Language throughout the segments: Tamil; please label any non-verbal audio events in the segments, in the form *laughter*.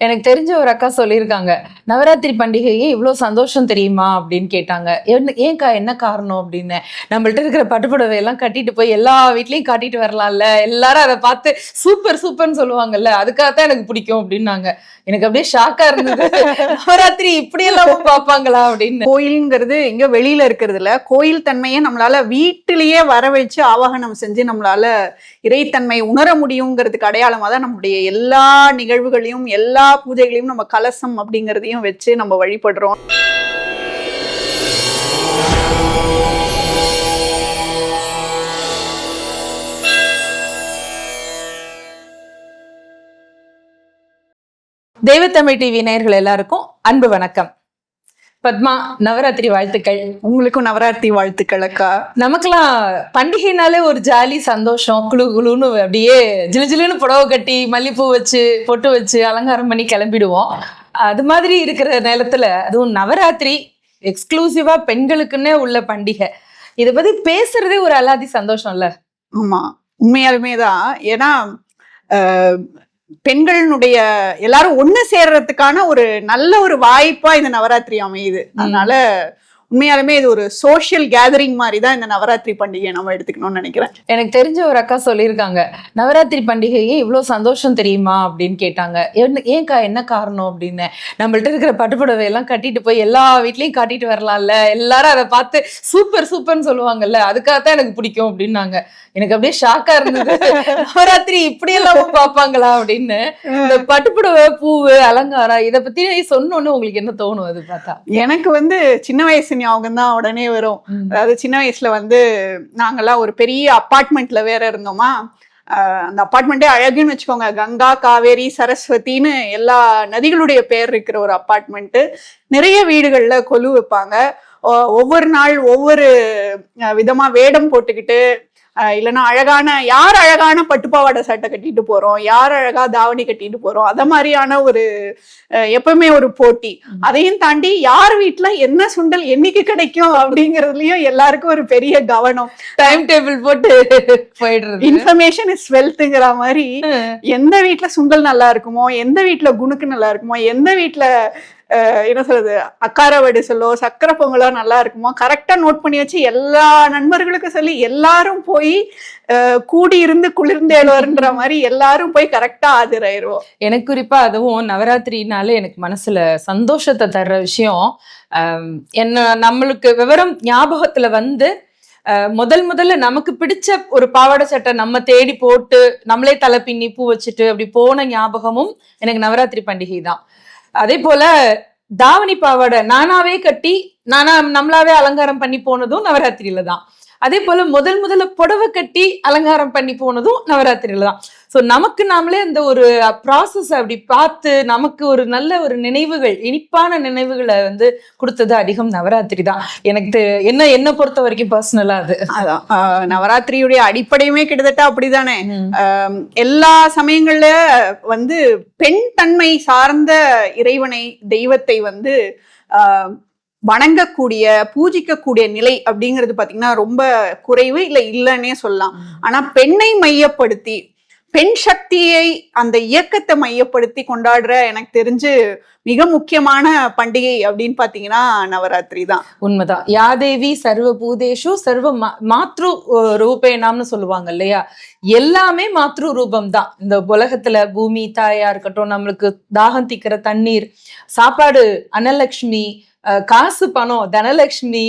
எனக்கு தெரிஞ்ச ஒரு அக்கா சொல்லியிருக்காங்க நவராத்திரி பண்டிகையே இவ்வளோ சந்தோஷம் தெரியுமா? அப்படின்னு கேட்டாங்க. என்ன ஏன்க்கா என்ன காரணம்? அப்படின்னு. நம்மள்ட்ட இருக்கிற பட்டுப்புடவை எல்லாம் கட்டிட்டு போய் எல்லா வீட்லயும் காட்டிட்டு வரலாம்ல. எல்லாரும் அதை பார்த்து சூப்பர் சூப்பர்னு சொல்லுவாங்கல்ல அதுக்காகத்தான் எனக்கு பிடிக்கும் அப்படின்னாங்க. எனக்கு அப்படியே ஷாக்கா இருந்தது. நவராத்திரி இப்படி எல்லாம் பார்ப்பாங்களா? அப்படின்னு. கோயிலுங்கிறது எங்க வெளியில இருக்கிறது இல்ல. கோயில் தன்மையை நம்மளால வீட்டிலேயே வர வச்சு ஆவாகனம் செஞ்சு நம்மளால இறைத்தன்மை உணர முடியுங்கிறதுக்கு அடையாளமாக தான் நம்முடைய எல்லா நிகழ்வுகளையும் எல்லா பூஜைகளையும் நம்ம கலசம் அப்படிங்கிறதையும் வச்சு நம்ம வழிபடுறோம். தெய்வத்தமிழ் டிவி நேயர்கள் எல்லாருக்கும் அன்பு வணக்கம். பத்மா நவராத்திரி வாழ்த்துக்கள். உங்களுக்கும் நவராத்திரி வாழ்த்துக்கள் அக்கா. நமக்கெல்லாம் பண்டிகைனாலே ஒரு ஜாலி சந்தோஷம் குளு குளுன்னு அப்படியே ஜிலு ஜிலுன்னு புடவை கட்டி மல்லிப்பூ வச்சு பொட்டு வச்சு அலங்காரம் பண்ணி கிளம்பிடுவோம். அது மாதிரி இருக்கிற நேரத்துல அதுவும் நவராத்திரி எக்ஸ்க்ளூசிவா பெண்களுக்குன்னே உள்ள பண்டிகை. இதை பத்தி பேசுறதே ஒரு அலாதி சந்தோஷம் இல்ல ஆமா. உண்மையாலுமே தான் ஏன்னா பெண்களினுடைய எல்லாரும் ஒண்ணு சேர்றதுக்கான ஒரு நல்ல ஒரு வாய்ப்பா இந்த நவராத்திரி அமையுது. அதனால உண்மையாலுமே இது ஒரு சோஷியல் கேதரிங் மாதிரி தான் இந்த நவராத்திரி பண்டிகையை நம்ம எடுத்துக்கணும்னு நினைக்கிறேன். எனக்கு தெரிஞ்ச ஒரு அக்கா சொல்லியிருக்காங்க நவராத்திரி பண்டிகையே இவ்வளோ சந்தோஷம் தெரியுமா? அப்படின்னு கேட்டாங்க. ஏன்க்கா என்ன காரணம்? அப்படின்னு. நம்மள்ட்ட இருக்கிற பட்டுப்புடவை எல்லாம் கட்டிட்டு போய் எல்லா வீட்லயும் காட்டிட்டு வரலாம்ல. எல்லாரும் அதை பார்த்து சூப்பர் சூப்பர்னு சொல்லுவாங்கல்ல அதுக்காகத்தான் எனக்கு பிடிக்கும் அப்படின்னாங்க. எனக்கு அப்படியே ஷாக்கா இருந்தது. நவராத்திரி இப்படி எல்லாம் பார்ப்பாங்களா? அப்படின்னு. இந்த பட்டுப்புடவை பூவு அலங்காரம் இதை பத்தி சொன்னோன்னு உங்களுக்கு என்ன தோணும் அது பார்த்தா? எனக்கு வந்து சின்ன வயசு ஞாபகம் தான் உடனே வரும். அதாவது சின்ன வயசுல வந்து நாங்கெல்லாம் ஒரு பெரிய அப்பார்ட்மெண்ட்ல வேற இருந்தோமா? அந்த அப்பார்ட்மெண்ட்டே அழகுன்னு வச்சுக்கோங்க. கங்கா காவேரி சரஸ்வதின்னு எல்லா நதிகளுடைய பேர் இருக்கிற ஒரு அப்பார்ட்மெண்ட்டு நிறைய வீடுகள்ல கொலு வைப்பாங்க. ஒவ்வொரு நாள் ஒவ்வொரு அஹ், விதமா வேடம் போட்டுக்கிட்டு இல்லைன்னா அழகான யார் அழகான பட்டுப்பாவாடை சட்டை கட்டிட்டு போறோம்? யார் அழகா தாவணி கட்டிட்டு போறோம்? அத மாதிரியான ஒரு எப்பவுமே ஒரு போட்டி. அதையும் தாண்டி யார் வீட்ல என்ன சுண்டல் என்னைக்கு கிடைக்கும் அப்படிங்கறதுலயும் எல்லாருக்கும் ஒரு பெரிய கவனம். டைம் டேபிள் போட்டு போயிடுறது. இன்ஃபர்மேஷன் இஸ் வெல்த்ங்கிற மாதிரி எந்த வீட்ல சுண்டல் நல்லா இருக்குமோ எந்த வீட்ல குணுக்கு நல்லா இருக்குமோ எந்த அஹ், என்ன சொல்றது அக்கார வடிசலோ சக்கரை பொங்கலோ நல்லா இருக்குமோ கரெக்டாக நோட் பண்ணி வச்சு எல்லா நண்பர்களுக்கும் சொல்லி எல்லாரும் போய் கூடி இருந்து குளிர்ந்தேழுவர்ன்ற மாதிரி எல்லாரும் போய் கரெக்டாக ஆஜராயிருவோம். எனக்கு குறிப்பா அதுவும் நவராத்திரினாலே எனக்கு மனசுல சந்தோஷத்தை தர்ற விஷயம். என்ன நம்மளுக்கு விவரம் ஞாபகத்துல வந்து முதல் முதல்ல நமக்கு பிடிச்ச ஒரு பாவாடை சட்டை நம்ம தேடி போட்டு நம்மளே தலை பின்னி பூ வச்சுட்டு அப்படி போன ஞாபகமும் எனக்கு நவராத்திரி பண்டிகை தான். அதே போல தாவணி பாவாடை நானாவே கட்டி நானா நம்மளாவே அலங்காரம் பண்ணி போனதும் நவராத்திரியில தான் அதே போல முதல் முதல்ல புடவை கட்டி அலங்காரம் பண்ணி போனதும் நவராத்திரியில தான் ஸோ நமக்கு நாமளே அந்த ஒரு ப்ராசஸ் அப்படி பார்த்து நமக்கு ஒரு நல்ல ஒரு நினைவுகள் இனிப்பான நினைவுகளை வந்து கொடுத்தது அதிகம் நவராத்திரி தான். எனக்கு என்ன என்ன பொறுத்த வரைக்கும் பர்சனலா அது. அதான். நவராத்திரியுடைய அடிப்படையுமே கிட்டத்தட்ட அப்படிதானே. எல்லா சமயங்கள்ல வந்து பெண் தன்மை சார்ந்த இறைவனை தெய்வத்தை வந்து ஆஹ், வணங்கக்கூடிய பூஜிக்கக்கூடிய நிலை அப்படிங்கிறது பாத்தீங்கன்னா ரொம்ப குறைவு இல்ல இல்லைன்னே சொல்லலாம். ஆனா பெண்ணை மையப்படுத்தி பெண் சக்தியை அந்த இயக்கத்தை மையப்படுத்தி கொண்டாடுற எனக்கு தெரிஞ்சு மிக முக்கியமான பண்டிகை அப்படின்னு பாத்தீங்கன்னா நவராத்திரி தான். உண்மைதான். யாதேவி சர்வ பூதேஷு சர்வ மாத்ரு ரூபேனாம்னு சொல்லுவாங்க இல்லையா? எல்லாமே மாத்ரு ரூபம் தான். இந்த உலகத்துல பூமி தாயா இருக்கட்டும் நம்மளுக்கு தாகம் தீக்கிற தண்ணீர் சாப்பாடு அனலக்ஷ்மி காசு பணம் தனலக்ஷ்மி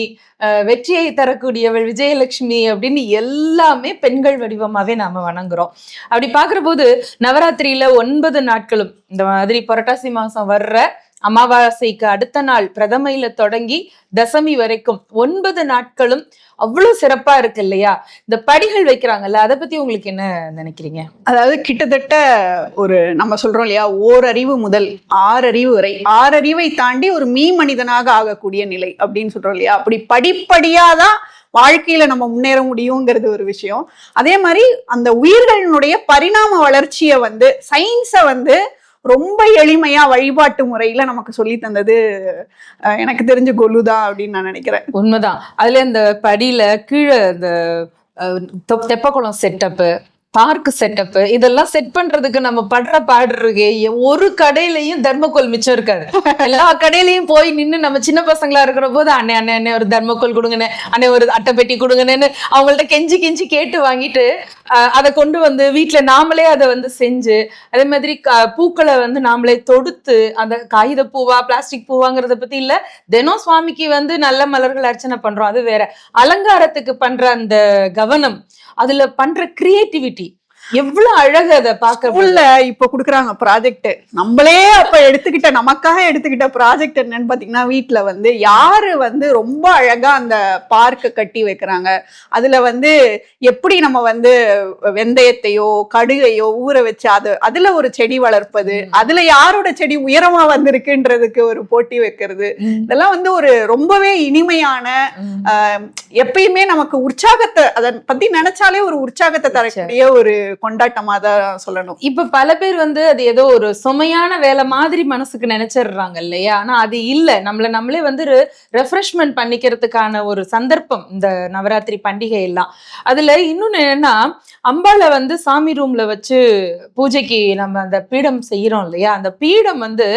வெற்றியை தரக்கூடியவள் விஜயலட்சுமி அப்படின்னு எல்லாமே பெண்கள் வடிவமாகவே நாம் வணங்குறோம். அப்படி பார்க்குற போது நவராத்திரியில் ஒன்பது நாட்களும் இந்த மாதிரி புரட்டாசி மாதம் வர்ற அமாவாசைக்கு அடுத்த நாள் பிரதமையில தொடங்கி தசமி வரைக்கும் ஒன்பது நாட்களும் அவ்வளவு சிறப்பா இருக்கு இல்லையா? இந்த படிகள் வைக்கிறாங்கல்ல அதை பத்தி உங்களுக்கு என்ன நினைக்கிறீங்க? அதாவது கிட்டத்தட்ட ஒரு நம்ம சொல்றோம் இல்லையா ஓரறிவு முதல் ஆறறிவு வரை. ஆறறிவை தாண்டி ஒரு மீ மனிதனாக ஆகக்கூடிய நிலை அப்படின்னு சொல்றோம் இல்லையா? அப்படி படிப்படியா தான் வாழ்க்கையில நம்ம முன்னேற முடியுங்கிறது ஒரு விஷயம். அதே மாதிரி அந்த உயிர்களினுடைய பரிணாம வளர்ச்சியை வந்து சயின்ஸை வந்து ரொம்ப எளிமையா வழிபாட்டு முறையில நமக்கு சொல்லி தந்தது எனக்கு தெரிஞ்ச கொலுதான் அப்படின்னு நான் நினைக்கிறேன். உண்மைதான். அதுல இந்த படியில கீழே இந்த அஹ், தெப்பக்குளம் செட்டப்பு பார்க் செட்டப் இதெல்லாம் செட் பண்றதுக்கு நம்ம படுற பாடு இருக்கே ஒரு கடையிலயும் தர்மக்கோல் மிச்சம் இருக்காது. எல்லா கடையிலயும் போய் நின்னு நம்ம சின்ன பசங்களா இருக்கிற போது அண்ணே அண்ணே அண்ணே ஒரு தர்மக்கோல் கொடுங்கண்ணே அண்ணே ஒரு அட்டைப்பெட்டி கொடுங்கண்ணேன்னு அவங்கள்ட்ட கெஞ்சி கெஞ்சி கேட்டு வாங்கிட்டு அஹ், அதை கொண்டு வந்து வீட்டுல நாமளே அதை வந்து செஞ்சு அதே மாதிரி க- பூக்களை வந்து நாமளே தொடுத்து அந்த காகித பூவா பிளாஸ்டிக் பூவாங்கிறத பத்தி இல்ல தினம் சுவாமிக்கு வந்து நல்ல மலர்கள் அர்ச்சனை பண்றோம். அது வேற. அலங்காரத்துக்கு பண்ற அந்த கவனம் அதுல பண்ற கிரியேட்டிவிட்டி எவ்வளவு அழகு அதை பார்க்க ஸ்கூல்ல இப்ப குடுக்குறாங்க ப்ராஜெக்ட் நம்மளே அப்ப எடுத்துக்கிட்ட நமக்காக எடுத்துக்கிட்ட ப்ராஜெக்ட் என்னன்னு பாத்தீங்கன்னா வீட்ல வந்து யாரு வந்து ரொம்ப அழகா அந்த பார்க்க கட்டி வைக்கிறாங்க? அதுல வந்து எப்படி நம்ம வந்து வெந்தயத்தையோ கடுகையோ ஊற வச்சு அது அதுல ஒரு செடி வளர்ப்பது அதுல யாரோட செடி உயரமா வந்திருக்குன்றதுக்கு ஒரு போட்டி வைக்கிறது. இதெல்லாம் வந்து ஒரு ரொம்பவே இனிமையான எப்பயுமே நமக்கு உற்சாகத்தை அதை பத்தி நினைச்சாலே ஒரு உற்சாகத்தை தரக்கூடிய ஒரு கொண்டாட்டமாக தான் சொல்லணும். இப்போ பல பேர் வந்து அது ஏதோ ஒரு சுமையான வேலை மாதிரி மனசுக்கு நினைச்சிடுறாங்க இல்லையா? ஆனால் அது இல்லை. நம்மளை நம்மளே வந்து ரெஃப்ரெஷ்மெண்ட் பண்ணிக்கிறதுக்கான ஒரு சந்தர்ப்பம் இந்த நவராத்திரி பண்டிகை எல்லாம் அதில் இன்னொன்று என்னன்னா அம்பாளை வந்து சாமி ரூமில் வச்சு பூஜைக்கு நம்ம அந்த பீடம் செய்கிறோம் இல்லையா? அந்த பீடம் வந்து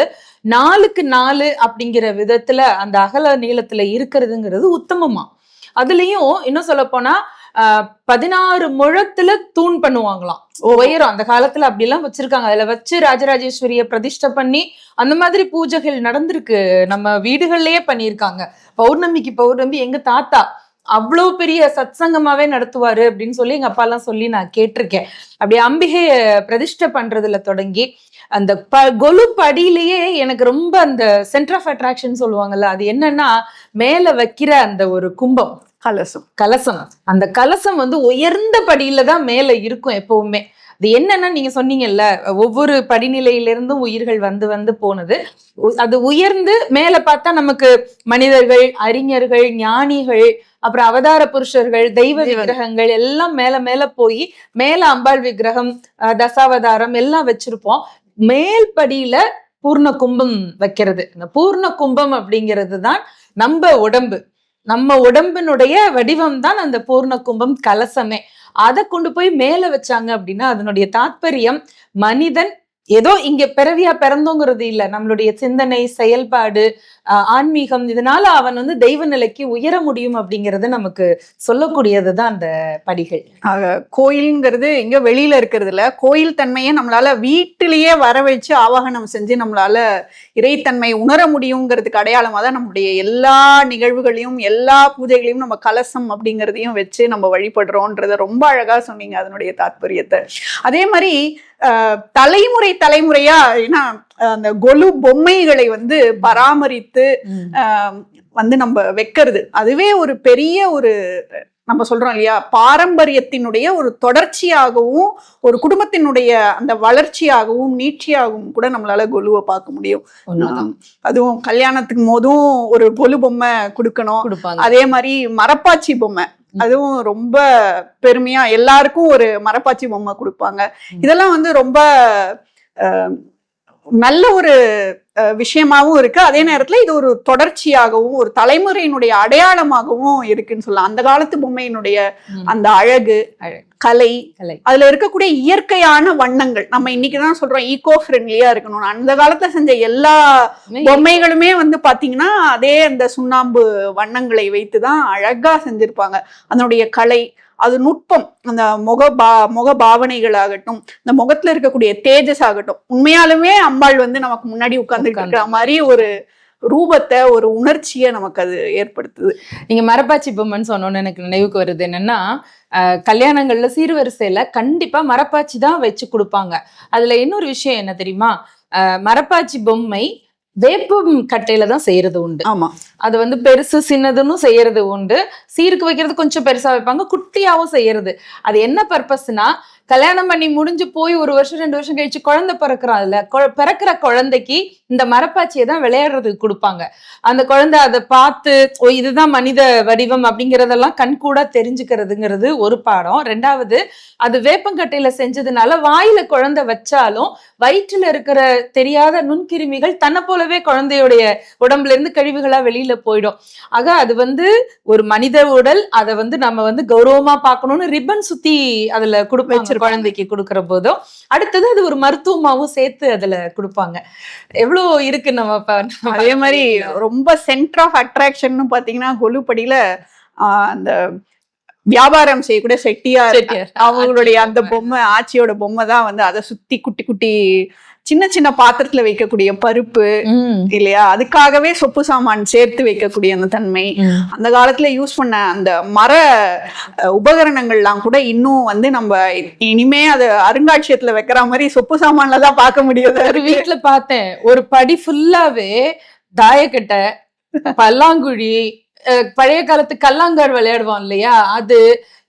நாலுக்கு நாலு அப்படிங்கிற விதத்துல அந்த அகல நீளத்துல இருக்கிறதுங்கிறது உத்தமமா. அதுலயும் இன்னும் சொல்ல போனா பதினாறு முழத்துல தூண் பண்ணுவாங்களாம். உயரம் அந்த காலத்துல அப்படி எல்லாம் வச்சிருக்காங்க. அதுல வச்சு ராஜராஜேஸ்வரிய பிரதிஷ்டை பண்ணி அந்த மாதிரி பூஜைகள் நடந்திருக்கு. நம்ம வீடுகள்லயே பண்ணியிருக்காங்க. பௌர்ணமிக்கு பௌர்ணமி எங்க தாத்தா அவ்வளோ பெரிய சத்சங்கமாவே நடத்துவாரு அப்படின்னு சொல்லி எங்க அப்பா எல்லாம் சொல்லி நான் கேட்டிருக்கேன். அப்படி அம்பிகைய பிரதிஷ்டை பண்றதுல தொடங்கி அந்த ப கொலு படியிலேயே எனக்கு ரொம்ப அந்த சென்டர் ஆஃப் அட்ராக்ஷன் சொல்லுவாங்கல்ல அது என்னன்னா மேல வைக்கிற அந்த ஒரு கும்பம். கலசம். கலசம். அந்த கலசம் வந்து உயர்ந்த படியில தான் மேல இருக்கும் எப்பவுமே. அது என்னன்னா நீங்க சொன்னீங்கல்ல ஒவ்வொரு படிநிலையிலிருந்தும் உயிர்கள் வந்து வந்து போனது. அது உயர்ந்து மேல பார்த்தா நமக்கு மனிதர்கள் அறிஞர்கள் ஞானிகள் அப்புறம் அவதார புருஷர்கள் தெய்வ விக்கிரகங்கள் எல்லாம் மேல மேல போய் மேல அம்பாள் விக்கிரகம் அஹ், தசாவதாரம் எல்லாம் வச்சிருப்போம். மேல் படியில பூர்ண கும்பம் வைக்கிறது. இந்த பூர்ண கும்பம் அப்படிங்கிறது தான் நம்ம உடம்பு. நம்ம உடம்பினுடைய வடிவம் தான் அந்த பூர்ண கும்பம் கலசமே. அதை கொண்டு போய் மேல வச்சாங்க அப்படின்னா அதனுடைய தாத்பரியம் மனிதன் ஏதோ இங்க பிறவியா பிறந்தோங்கிறது இல்ல. நம்மளுடைய சிந்தனை செயல்பாடு ஆன்மீகம் இதனால அவன் வந்து தெய்வ நிலைக்கு உயர முடியும் அப்படிங்கறது நமக்கு சொல்லக்கூடியது தான் அந்த படிகள். கோயில்ங்கிறது இங்க வெளியில இருக்கிறது இல்ல. கோயில் தன்மையை நம்மளால வீட்டிலேயே வர வச்சு ஆவாகனம் செஞ்சு நம்மளால இறைத்தன்மை உணர முடியுங்கிறதுக்கு அடையாளமாக தான் நம்முடைய எல்லா நிகழ்வுகளையும் எல்லா பூஜைகளையும் நம்ம கலசம் அப்படிங்கிறதையும் வச்சு நம்ம வழிபடுறோன்றத ரொம்ப அழகா சொன்னீங்க. அதனுடைய தாத்பரியத்தை. அதே மாதிரி தலைமுறை தலைமுறையா ஏன்னா அந்த கொலு பொம்மைகளை வந்து பராமரித்து வந்து நம்ம வைக்கிறது. அதுவே ஒரு பெரிய ஒரு நம்ம சொல்றோம் இல்லையா பாரம்பரியத்தினுடைய ஒரு தொடர்ச்சியாகவும் ஒரு குடும்பத்தினுடைய அந்த வளர்ச்சியாகவும் நீட்சியாகவும் கூட நம்மளால கொலுவை பார்க்க முடியும். அதுவும் கல்யாணத்துக்கு போதும் ஒரு கொலு பொம்மை கொடுக்கணும். அதே மாதிரி மரப்பாச்சி பொம்மை. அதுவும் ரொம்ப பெருமையா எல்லாருக்கும் ஒரு மரப்பாச்சி பொம்மை கொடுப்பாங்க. இதெல்லாம் வந்து ரொம்ப நல்ல ஒரு விஷயமாவும் இருக்கு அதே நேரத்துல இது ஒரு தொடர்ச்சியாகவும் ஒரு தலைமுறையினுடைய அடையாளமாகவும் இருக்குன்னு சொல்லலாம் அந்த காலத்து பொம்மையினுடைய. அந்த அழகு அழகு. கலை. அதுல இருக்கக்கூடிய இயற்கையான வண்ணங்கள். நம்ம இன்னைக்குதான் சொல்றோம் ஈகோ ஃப்ரெண்ட்லியா இருக்கணும் அந்த காலத்துல செஞ்ச எல்லா பொம்மைகளுமே வந்து பாத்தீங்கன்னா அதே அந்த சுண்ணாம்பு வண்ணங்களை வைத்துதான் அழகா செஞ்சிருப்பாங்க. அதனுடைய கலை அது நுட்பம் அந்த முக பா முக பாவனைகள் ஆகட்டும் இந்த முகத்துல இருக்கக்கூடிய தேஜஸ் ஆகட்டும் உண்மையாலுமே அம்பாள் வந்து நமக்கு முன்னாடி உட்கார்ந்துட்டு இருக்கிற மாதிரி ஒரு ரூபத்தை ஒரு உணர்ச்சியை நமக்கு அது ஏற்படுத்துது. நீங்க மரப்பாச்சி பொம்மைன்னு சொன்னோன்னு எனக்கு நினைவுக்கு வருது. என்னன்னா கல்யாணங்கள்ல சீர்வரிசையில கண்டிப்பா மரப்பாச்சி தான் வச்சு கொடுப்பாங்க. அதுல இன்னொரு விஷயம் என்ன தெரியுமா? மரப்பாச்சி பொம்மை வேப்பம் கட்டையில தான் செய்யறது உண்டு. ஆமா. அது வந்து பெருசு சின்னதுன்னு செய்யறது உண்டு. சீருக்கு வைக்கிறது கொஞ்சம் பெருசா வைப்பாங்க குட்டியாவும் செய்யறது. அது என்ன பர்பஸ்னா கல்யாணம் பண்ணி முடிஞ்சு போய் ஒரு வருஷம் ரெண்டு வருஷம் கழிச்சு குழந்தை பிறக்கிறான்ல அதுல பிறக்கிற குழந்தைக்கு இந்த மரப்பாச்சியை தான் விளையாடுறதுக்கு கொடுப்பாங்க. அந்த குழந்தை அதை பார்த்து ஓ இதுதான் மனித வடிவம் அப்படிங்கறதெல்லாம் கண்கூடா தெரிஞ்சுக்கிறதுங்கிறது ஒரு பாடம். ரெண்டாவது அது வேப்பங்கட்டையில செஞ்சதுனால வாயில குழந்தை வச்சாலும் வயிற்றுல இருக்கிற தெரியாத நுண்கிருமிகள் தன்னை போலவே குழந்தையுடைய உடம்புல இருந்து கழிவுகளா வெளியில போயிடும். ஆக அது வந்து ஒரு மனித உடல் அதை வந்து நம்ம வந்து கௌரவமா பார்க்கணும்னு ரிப்பன் சுத்தி அதுல கொடுப்பாங்க. குழந்தைக்கு கொடுக்கிற போதும். அடுத்தது அது ஒரு மருத்துவமாவும் சேர்த்து அதுல கொடுப்பாங்க. எவ்வளவு இருக்கு நம்ம அதே மாதிரி ரொம்ப சென்டர் ஆஃப் அட்ராக்ஷன் பாத்தீங்கன்னா கொலுப்படியில ஆஹ், அந்த வியாபாரம் செய்யக்கூடிய செட்டியார். அவங்களுடைய அந்த பொம்மை ஆச்சியோட பொம்மை தான் வந்து அதை சுத்தி குட்டி குட்டி சின்ன சின்ன பாத்திரத்துல வைக்கக்கூடிய பருப்பு இல்லையா? அதுக்காகவே சொப்பு சாமான் சேர்த்து வைக்கக்கூடிய அந்த தன்மை. அந்த காலத்துல யூஸ் பண்ண அந்த மர உபகரணங்கள்லாம் கூட இன்னும் வந்து நம்ம இனிமே அது அருங்காட்சியகத்துல வைக்கிற மாதிரி சொப்பு சாமான்ல தான் பார்க்க முடியுது. ஒரு வீட்டுல பார்த்தேன். ஒரு படி ஃபுல்லாவே தாயக்கட்டை *laughs* பல்லாங்குழி பழைய காலத்து கல்லாங்காடு விளையாடுவோம் இல்லையா? அது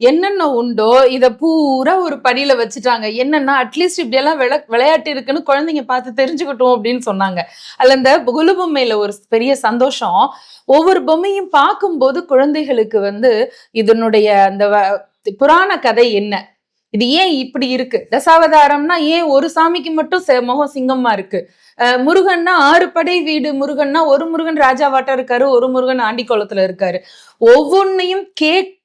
என்னென்ன உண்டோ இதை பூரா ஒரு படியில வச்சுட்டாங்க. என்னன்னா அட்லீஸ்ட் இப்படியெல்லாம் விள விளையாட்டு இருக்குன்னு குழந்தைங்க பார்த்து தெரிஞ்சுக்கிட்டோம் அப்படின்னு சொன்னாங்க. அதுல இந்த குலு பொம்மையில ஒரு பெரிய சந்தோஷம். ஒவ்வொரு பொம்மையும் பார்க்கும்போது குழந்தைகளுக்கு வந்து இதனுடைய அந்த வ- புராண கதை என்ன? இது ஏன் இப்படி இருக்கு? தசாவதாரம்னா ஏன் ஒரு சாமிக்கு மட்டும் முகம் சிங்கமா இருக்கு? முருகன்னா ஆறு படை வீடு. முருகன்னா ஒரு முருகன் ராஜாவாட்டம் இருக்காரு ஒரு முருகன் ஆண்டி குளத்துல இருக்காரு. ஒவ்வொன்னையும்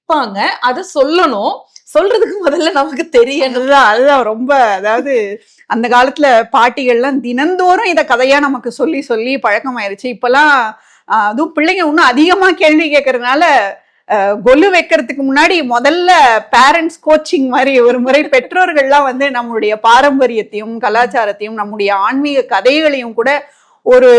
இருப்பாங்க. அதை சொல்லணும். சொல்றதுக்கு முதல்ல நமக்கு தெரியணும். அதுதான் ரொம்ப அதாவது அந்த காலத்துல பாட்டிகள்லாம் தினந்தோறும் இதை கதையா நமக்கு சொல்லி சொல்லி பழக்கமாயிருச்சு. இப்பெல்லாம் அதுவும் பிள்ளைங்க இன்னும் அதிகமா கேள்வி கேட்கறதுனால கொல்லு கொலு வைக்கிறதுக்கு முன்னாடி முதல்ல பேரண்ட்ஸ் கோச்சிங் மாதிரி ஒரு முறை பெற்றோர்கள்லாம் வந்து நம்மளுடைய பாரம்பரியத்தையும் கலாச்சாரத்தையும் நம்முடைய ஆன்மீக கதைகளையும் கூட ஒரு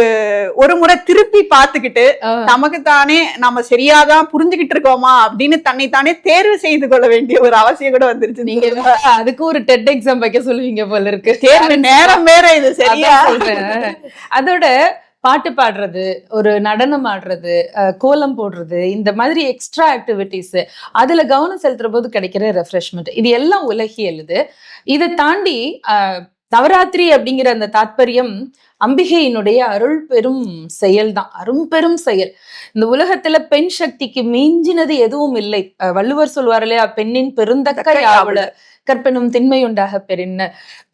ஒரு முறை திருப்பி பார்த்துக்கிட்டு நமக்கு தானே நம்ம சரியாதான் புரிஞ்சுகிட்டு இருக்கோமா? அப்படின்னு தன்னை தானே தேர்வு செய்து கொள்ள வேண்டிய ஒரு அவசியம் கூட வந்துருச்சு. நீங்க அதுக்கு ஒரு டெட் எக்ஸாம் வைக்க சொல்லுவீங்க போல இருக்கு. தேர்வு நேரம் வேற இது சரியா. அதோட பாட்டு பாடுறது ஒரு நடனம் ஆடுறது கோலம் போடுறது இந்த மாதிரி எக்ஸ்ட்ரா ஆக்டிவிட்டிஸ் அதுல கவனம் செலுத்துற போது கிடைக்கிற ரெஃப்ரெஷ்மெண்ட் இது எல்லாம் உலகியல் இது இதை தாண்டி நவராத்திரி அப்படிங்கிற அந்த தாத்பரியம் அம்பிகையினுடைய அருள் பெரும் செயல் தான் அரும்பெரும் செயல். இந்த உலகத்துல பெண் சக்திக்கு மிஞ்சினது எதுவும் இல்லை. அஹ், வள்ளுவர் சொல்வார் இல்லையா? பெண்ணின் பெருந்தக்க ஆவல. கற்பெனும் திண்மை உண்டாக பெறின்ன.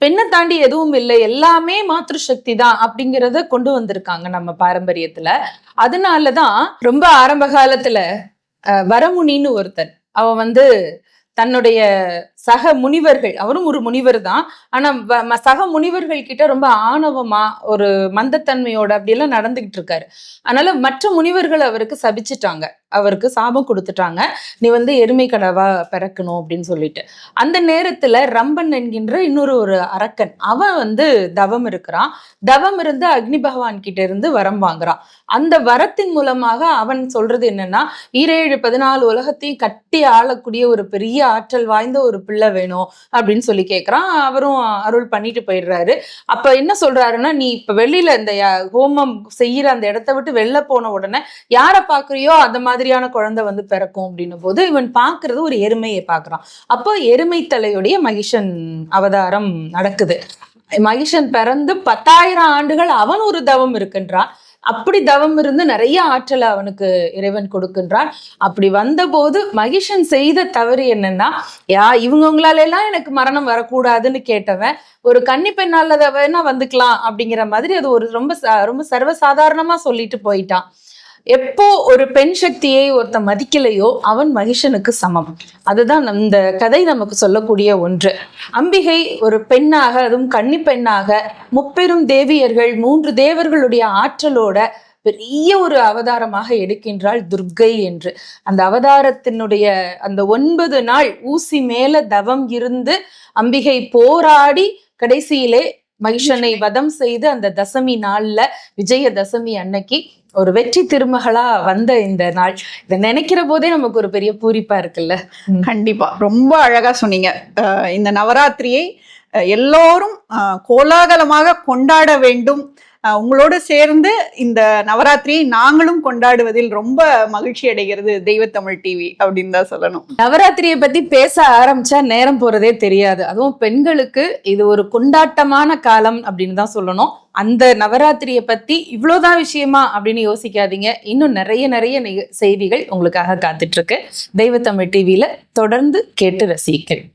பெண்ணை தாண்டி எதுவும் இல்லை. எல்லாமே மாத்ரு சக்தி தான் அப்படிங்கிறத கொண்டு வந்திருக்காங்க நம்ம பாரம்பரியத்துல. அதனாலதான் ரொம்ப ஆரம்ப காலத்துல அஹ், வரமுனின்னு ஒருத்தன். அவன் வந்து தன்னுடைய சக முனிவர்கள் அவரும் ஒரு முனிவர் தான் ஆனா வ- சக முனிவர்கள் கிட்ட ரொம்ப ஆணவமா ஒரு மந்தத்தன்மையோட அப்படியெல்லாம் நடந்துகிட்டு இருக்காரு. அதனால மற்ற முனிவர்கள் அவருக்கு சபிச்சிட்டாங்க. அவருக்கு சாபம் கொடுத்துட்டாங்க. நீ வந்து எருமை கடவா பிறக்கணும் அப்படின்னு சொல்லிட்டு. அந்த நேரத்துல ரம்பன் என்கின்ற இன்னொரு ஒரு அரக்கன் அவன் வந்து தவம் இருக்கிறான். தவம் இருந்து அக்னி பகவான் கிட்ட இருந்து வரம் வாங்குறான். அந்த வரத்தின் மூலமாக அவன் சொல்றது என்னன்னா ஈரேழு பதினாலு உலகத்தையும் கட்டி ஆளக்கூடிய ஒரு பெரிய ஆற்றல் வாய்ந்த ஒரு பிள்ளை வேணும் அப்படின்னு சொல்லி கேக்குறான். அவரும் அருள் பண்ணிட்டு போயிடுறாரு. அப்ப என்ன சொல்றாருன்னா நீ இப்ப வெளியில இந்த ஹோமம் செய்யற அந்த இடத்த விட்டு வெளில போன உடனே யாரை பாக்குறியோ அந்த மாதிரியான குழந்தை வந்து பிறக்கும் அப்படின்னும் போது இவன் பாக்குறது ஒரு எருமையை பார்க்குறான். அப்போ எருமை தலையுடைய மகிஷன் அவதாரம் நடக்குது. மகிஷன் பிறந்து பத்தாயிரம் ஆண்டுகள் அவன் ஒரு தவம் இருக்கின்றான். அப்படி தவம் இருந்து நிறைய ஆற்றலை அவனுக்கு இறைவன் கொடுக்கின்றான். அப்படி வந்தபோது மகிஷன் செய்த தவறு என்னன்னா யா இவங்கவுங்களால எல்லாம் எனக்கு மரணம் வரக்கூடாதுன்னு கேட்டவன் ஒரு கன்னி பெண்ணால வேணா வந்துக்கலாம்? அப்படிங்கிற மாதிரி அது ஒரு ரொம்ப ச- ரொம்ப சர்வசாதாரணமா சொல்லிட்டு போயிட்டான். எப்போ ஒரு பெண் சக்தியை ஒருத்த மதிக்கலையோ அவன் மகிஷனுக்கு சமம். அதுதான் இந்த கதை நமக்கு சொல்லக்கூடிய ஒன்று. அம்பிகை ஒரு பெண்ணாக அதுவும் கன்னி பெண்ணாக முப்பெரும் தேவியர்கள் மூன்று தேவர்களுடைய ஆற்றலோட பெரிய ஒரு அவதாரமாக எடுக்கின்றாள் துர்க்கை என்று. அந்த அவதாரத்தினுடைய அந்த ஒன்பது நாள் ஊசி மேல தவம் இருந்து அம்பிகை போராடி கடைசியிலே மகிஷனை வதம் செய்து அந்த தசமி நாள்ல விஜய தசமி அன்னைக்கு ஒரு வெற்றி திருமகளா வந்த இந்த நாள். இதை நினைக்கிற போதே நமக்கு ஒரு பெரிய பூரிப்பா இருக்குல்ல? கண்டிப்பா. ரொம்ப அழகா சொன்னீங்க. அஹ் இந்த நவராத்திரியை அஹ் எல்லோரும் கோலாகலமாக கொண்டாட வேண்டும். உங்களோடு சேர்ந்து இந்த நவராத்திரியை நாங்களும் கொண்டாடுவதில் ரொம்ப மகிழ்ச்சி அடைகிறது தெய்வத்தமிழ் டிவி அப்படின்னு தான் சொல்லணும். நவராத்திரியை பத்தி பேச ஆரம்பிச்சா நேரம் போறதே தெரியாது. அதுவும் பெண்களுக்கு இது ஒரு கொண்டாட்டமான காலம் அப்படின்னு தான் சொல்லணும். அந்த நவராத்திரியை பத்தி இவ்வளவுதான் விஷயமா அப்படின்னு யோசிக்காதீங்க. இன்னும் நிறைய நிறைய செய்திகள் உங்களுக்காக காத்துட்டு இருக்கு. தெய்வத்தமிழ் டிவியில தொடர்ந்து கேட்டு ரசிக்கிறேன்